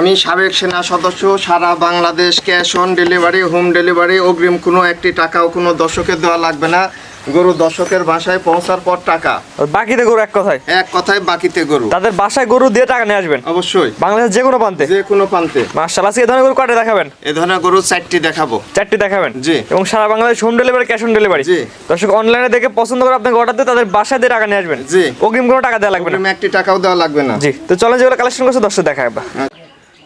আমি সাবেক সেনা সদস্য সারা Bangladesh cash on delivery home delivery অগ্রিম কোনো একটি টাকাও কোনো দর্শকের দেওয়া লাগবে না। গরু দর্শকের বাসায় পৌঁছার পর টাকা। বাকিতে গরু এক কথায়? এক কথায় বাকিতে গরু। তাদের বাসায় গরু দিয়ে টাকা নিয়ে আসবেন? অবশ্যই। বাংলাদেশ যে কোনো প্রান্তে? যে কোনো প্রান্তে। মার্শাল আজকে ধরনের গরু কয়টা দেখাবেন? এ ধরনের গরু চারটি দেখাবো। চারটি দেখাবেন? জি। এবং সারা Bangladesh home delivery cash on delivery? জি। দর্শক অনলাইনে দেখে পছন্দ করে আপনাকে অর্ডার দিয়ে তাদের বাসায় দিয়ে টাকা নিয়ে আসবেন। জি। অগ্রিম কোনো টাকা দেওয়া লাগবে না। একটি টাকাও দেওয়া লাগবে না। জি তো চলেন যেগুলো কালেকশন করছে দর্শক দেখা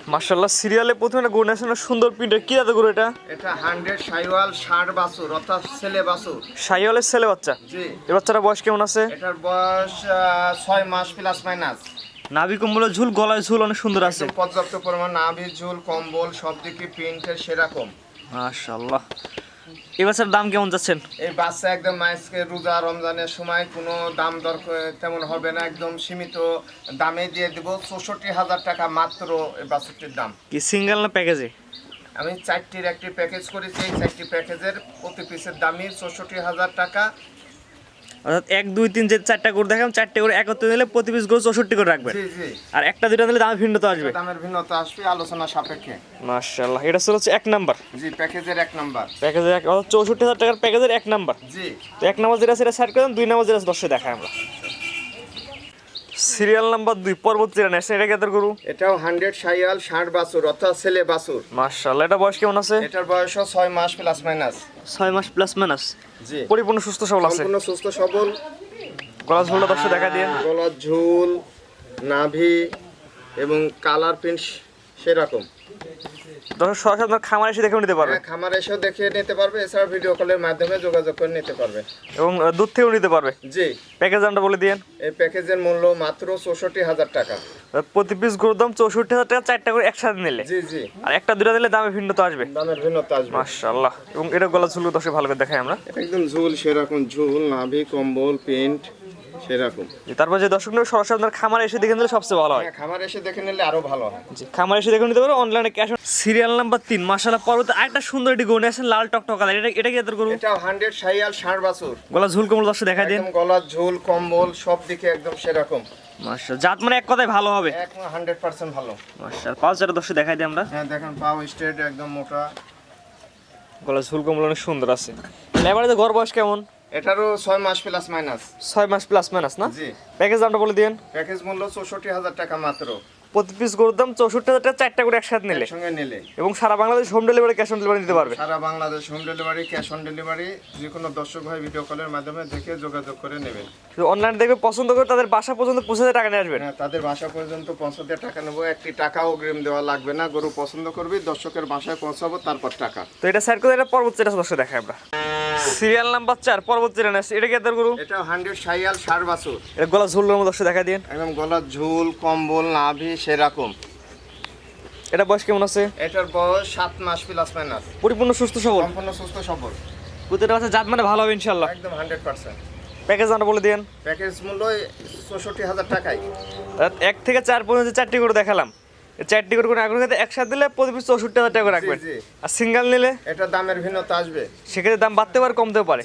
হ্যাঁ। সিরিয়ালে প্রথমে একটা গরু না সুন্দর প্রিন্টের কি জাতের গরু এটা? এটা হান্ড্রেড সাইওয়াল ষাট বাছুর অর্থাৎ ছেলে বাছুর। সাইওয়ালের ছেলে বাচ্চা? জি। এই বাচ্চাটা বয়স কেমন আছে? এটার বয়স ছয় মাস প্লাস মাইনাস নাভি কম্বলের ঝুল গলায় ঝুল অনেক সুন্দর আছে। পর্যাপ্ত পরিমাণ নাভি ঝুল কম্বল সব দিকে প্রিন্টের সেরকম মাশাল্লাহ এই বাচ্চার দাম কেমন যাচ্ছেন? এই বাচ্চা একদম মাইসকে রোজা রমজানের সময় কোনো দাম দর তেমন হবে না একদম সীমিত দামে দিয়ে দেবো। চৌষট্টি হাজার টাকা মাত্র এই বাচ্চাটির দাম। কি সিঙ্গেল না প্যাকেজে? আমি চারটির একটি প্যাকেজ করেছি এই চারটি প্যাকেজের প্রতি পিসের দামই চৌষট্টি হাজার টাকা। অর্থাৎ এক দুই তিন যে চারটা গরু দেখাম চারটে গরু একত্রে নিলে প্রতি পিস গরু চৌষট্টি করে রাখবেন জি আর একটা দুইটা নিলে দামের ভিন্নতা আসবে। দামের ভিন্নতা আসবে আলোচনা সাপেক্ষে। মাশাল্লাহ এটা ছিল হচ্ছে এক নাম্বার। জি প্যাকেজের এক নাম্বার। প্যাকেজের এক চৌষট্টি হাজার টাকার প্যাকেজের এক নাম্বার। জি। তো এক নাম্বার যেটা সেটা সাইড করে দুই নাম্বার যেটা দশে দেখায় আমরা। সিরিয়াল নাম্বার দুই পর্বত চিরা ন্যাশনাল এটা কেতার গরু এটাও হান্ড্রেড সাইয়াল ষাট বাছুর অর্থাৎ ছেলে বাছুর। মাসাল এটা বয়স কেমন আছে? এটার বয়সও ছয় মাস প্লাস মাইনাস ছয় মাস প্লাস মাইনাস জি। পরিপূর্ণ সুস্থ সবল আছে? সম্পূর্ণ সুস্থ সবল। গলা ঝুলটা দর্শক দেখা দিয়ে। গলা ঝুল নাভি এবং কালার প্রিন্ট সেরকম। দর্শক সরাসরি আপনার খামার এসে দেখেও নিতে পারবে। হ্যাঁ, খামার এসেও দেখে নিতে পারবে এছাড়া ভিডিও কলের মাধ্যমে যোগাযোগ করে নিতে পারবে। এবং আহ, দুধ থেকেও নিতে পারবে? জি। প্যাকেজ দামটা বলে দিয়েন। এই প্যাকেজের মূল্য মাত্র চৌষট্টি হাজার টাকা। আহ, প্রতি পিস গরুর দাম চৌষট্টি হাজার টাকা চারটা করে একসাথে নিলে। জি জি। আর একটা দুটা দিলে দামে ভিন্নতা আসবে। দামের ভিন্নতা আসবে। মাশাল্লাহ এবং এটা গলা ঝুল দশে ভালো করে দেখাই আমরা। একদম ঝুল সেরকম ঝুল নাভি কম্বল প্রিন্ট সেরকম। তারপর যে দর্শক নেবে সরাসরি আপনার খামার এসে দেখে নিলে সবচেয়ে ভালো হয়। হ্যাঁ খামার এসে দেখে নিলে আরও ভালো হয়। জি খামার এসে দেখে নিতে পারো অনলাইনে ক্যাশ সিরিয়াল নাম্বার তিন মাশাল্লাহ পর্বতে আরেকটা সুন্দর একটি গরু নিয়ে আসেন লাল টকটক কালার। এটা এটা কি এত গরু? এটাও হান্ড্রেড সাইয়াল ষাট বাছুর। গলা ঝুল কমল দর্শক দেখা দিন। গলার ঝুল কম্বল সব দিকে একদম সেরকম। মাশাল্লাহ জাত মানে এক কথায় ভালো হবে। এক হান্ড্রেড পার্সেন্ট ভালো। মাশাল্লাহ পাঁচ হাজার দর্শক দেখাই দিই আমরা। হ্যাঁ দেখেন পাও স্ট্রেট একদম মোটা। গলা ঝুল কমল অনেক সুন্দর আছে। এবারে তো ঘর বয়স কেমন? এটারও ছয় মাস প্লাস মাইনাস ছয় মাস প্লাস মাইনাস না? জি। প্যাকেজ দামটা বলে দিন প্যাকেজ মূল্য চৌষট্টি হাজার টাকা মাত্র। প্রতি পিস গরুর দাম চৌষট্টি হাজার টাকা চারটা করে একসাথে নিলে। সঙ্গে নিলে। এবং সারা Bangladesh home delivery cash on delivery দিতে পারবে। সারা Bangladesh home delivery cash on delivery যে কোনো দর্শক ভাই ভিডিও কলের মাধ্যমে দেখে যোগাযোগ করে নেবেন। অনলাইন দেখবে পছন্দ করে তাদের বাসা পর্যন্ত পৌঁছাতে টাকা নিয়ে আসবেন হ্যাঁ তাদের বাসা পর্যন্ত পৌঁছাতে টাকা নেব। একটি টাকাও অগ্রিম দেওয়া লাগবে না। গরু পছন্দ করবি দর্শকের বাসায় পৌঁছাবো তারপর টাকা। তো এটা সাইড করে এটা পর্বত যেটা দর্শক দেখায় আমরা। সিরিয়াল নাম্বার চার পর্বত যেটা নেস এটা কি এদের গরু? এটা হান্ড্রেড সাইয়াল ষাট বাছুর। এটা গলা ঝুলের মতো দেখা দিন। একদম গলা ঝুল কম্বল নাভি সেরকম। এটা বয়স কেমন আছে? এটার বয়স সাত মাস প্লাস মাইনাস পরিপূর্ণ সুস্থ সবল? সম্পূর্ণ সুস্থ সবল। প্রতিটা বাচ্চা জাত মানে ভালো হবে ইনশাল্লাহ একদম হান্ড্রেড পার্সেন্ট। প্যাকেজ দামটা বলে দিন প্যাকেজ মূল্য চৌষট্টি হাজার টাকাই এক থেকে চার পর্যন্ত চারটি করে দেখালাম চারটি করে করে আগ্রহ খেতে একসাথে দিলে প্রতি পিস চৌষট্টি হাজার টাকা করে রাখবেন। আর সিঙ্গেল নিলে এটা দামের ভিন্নতা আসবে। সেক্ষেত্রে দাম বাড়তে পারে কমতেও পারে।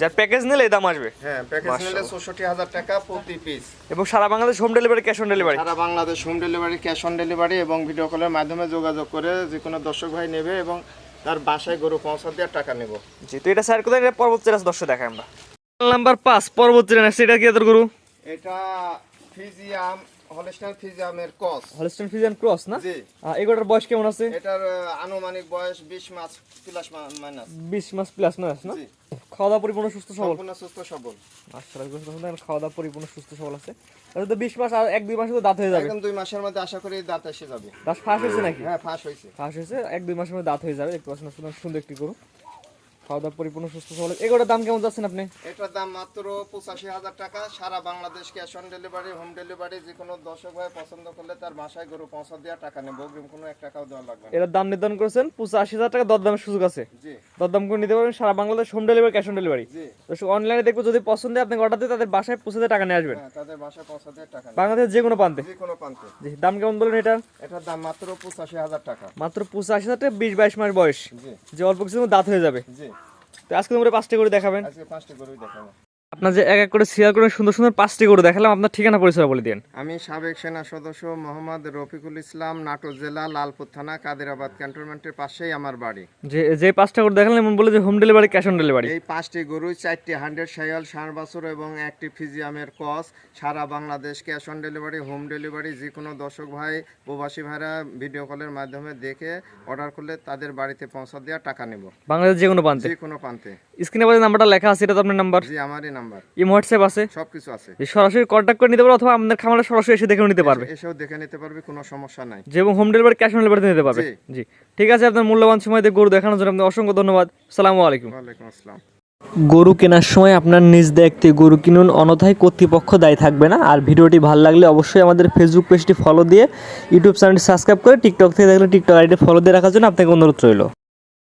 যার প্যাকেজ নিলে এই দাম আসবে। হ্যাঁ প্যাকেজ নিলে। চৌষট্টি হাজার টাকা প্রতি পিস এবং সারা Bangladesh home delivery cash on delivery Sara Bangladesh home delivery cash on delivery এবং ভিডিও কলের মাধ্যমে যোগাযোগ করে যে কোনো দর্শক ভাই নেবে এবং তার বাসায় গরু পৌঁছা টাকা নেব। জি তো এটা স্যার কোথায়? এটা পর্বত চেরাস দর্শক দেখায় আমরা। নাম্বার পাঁচ পর্বত চেরাস এটা কি এদের গরু? এটা ফিজিয়াম হলস্টাইন ফিজিয়ামের কস হলস্টেন ফিজিয়ান ক্রস না? জি। এগুলোর বয়স কেমন আছে? এটার আনুমানিক বয়স বিশ মাস প্লাস মাইনাস বিশ মাস প্লাস মাস না? খাওয়া দাওয়া পরিপূর্ণ সুস্থ সবল? সম্পূর্ণ সুস্থ সবল। মাশাআল্লাহ গোসল করতে খাওয়া দাওয়া পরিপূর্ণ সুস্থ সবল আছে। তাহলে তো বিশ মাস আর এক দুই মাসে তো দাঁত হয়ে যাবে। একদম দুই মাসের মধ্যে আশা করি দাঁত এসে যাবে। দাঁত ফাঁস হয়েছে নাকি? হ্যাঁ ফাঁস হয়েছে। ফাঁস হয়েছে এক দুই মাসের মধ্যে দাঁত হয়ে যাবে দেখতে পাচ্ছেন সুন্দর একটি গরু। খাওয়া দাওয়া পরিপূর্ণ সুস্থ সবল। এগুলোর দাম কেমন যাচ্ছেন আপনি? এটার দাম মাত্র পঁচাশি হাজার টাকা। সারা Bangladesh cash on delivery home delivery যে কোনো দর্শক ভাই পছন্দ করলে তার বাসায় গরু পৌঁছা টাকা নেব কোনো এক টাকাও দেওয়া লাগবে এটার দাম নির্ধারণ করেছেন পঁচাশি হাজার টাকা। দরদামের সুযোগ আছে? জি। দরদাম করে নিতে পারবেন। সারা Bangladesh home delivery cash on delivery অনলাইনে দেখব যদি পছন্দ হয় আপনাকে অর্ডার দিয়ে তাদের বাসায় পৌঁছাতে টাকা নিয়ে আসবেন। হ্যাঁ তাদের বাসায় পৌঁছাতে টাকা বাংলাদেশ বাংলাদেশের যে কোনো প্রান্তে। যে কোনো প্রান্তে। জি দাম কেমন বলেন এটা? এটার দাম মাত্র পঁচাশি হাজার টাকা। মাত্র পঁচাশি হাজার টাকা বিশ বাইশ মাস বয়স। জি। যে অল্প কিছু দাঁত হয়ে যাবে। জি। তো আজকে তোমরা পাঁচটা করে দেখাবেন। আজকে পাঁচটা করে দেখাবো। আপনার যে এক এক করে সিরিয়াল করে সুন্দর সুন্দর পাঁচটি গরু দেখালাম আপনার ঠিকানা পরিচয় বলে দিন। আমি সাবেক সেনা সদস্য মোহাম্মদ রফিকুল ইসলাম নাটোর জেলা লালপুর থানা কাদিরাবাদ ক্যান্টনমেন্টের পাশেই আমার বাড়ি। যে যে পাঁচটা গরু দেখালাম এমন বলে যে home delivery cash on delivery এই পাঁচটি গরু চারটি হান্ড্রেড সায়াল ষাট বছর এবং একটি ফিজিয়ামের কস। সারা Bangladesh cash on delivery home delivery যে কোনো দর্শক ভাই প্রবাসী ভাইরা ভিডিও কলের মাধ্যমে দেখে অর্ডার করলে তাদের বাড়িতে পৌঁছা দেওয়া টাকা নেব। বাংলাদেশ যে কোনো প্রান্তে। যে কোনো প্রান্তে। স্ক্রিনে নাম্বারটা লেখা আছে এটা তো আপনার নাম্বার জি আমারই নাম্বার ইম হোয়াটসঅ্যাপ আছে? সব আছে। সরাসরি কন্ট্যাক্ট করে নিতে পারবে অথবা আপনার খামারে সরাসরি এসে দেখেও নিতে পারবে। এসেও দেখে নিতে পারবে কোনো সমস্যা নাই। এবং হোম ডেলিভারি ক্যাশ অন ডেলিভারিতে নিতে পারবে। জি। ঠিক আছে আপনার মূল্যবান সময় দিয়ে গরু দেখানোর জন্য আপনাকে অসংখ্য ধন্যবাদ। সালামু আলাইকুম। ওয়ালাইকুম আসসালাম। গরু কেনার সময় আপনার নিজ দেখতে গরু কিনুন অনথায় কর্তৃপক্ষ দায়ী থাকবে না। আর ভিডিওটি ভালো লাগলে অবশ্যই আমাদের ফেসবুক পেজটি ফলো দিয়ে ইউটিউব চ্যানেলটি সাবস্ক্রাইব করে টিকটক থেকে দেখলে টিকটক আইডি ফলো দিয়ে রাখার জন্য আপনাকে অনুরোধ রইল।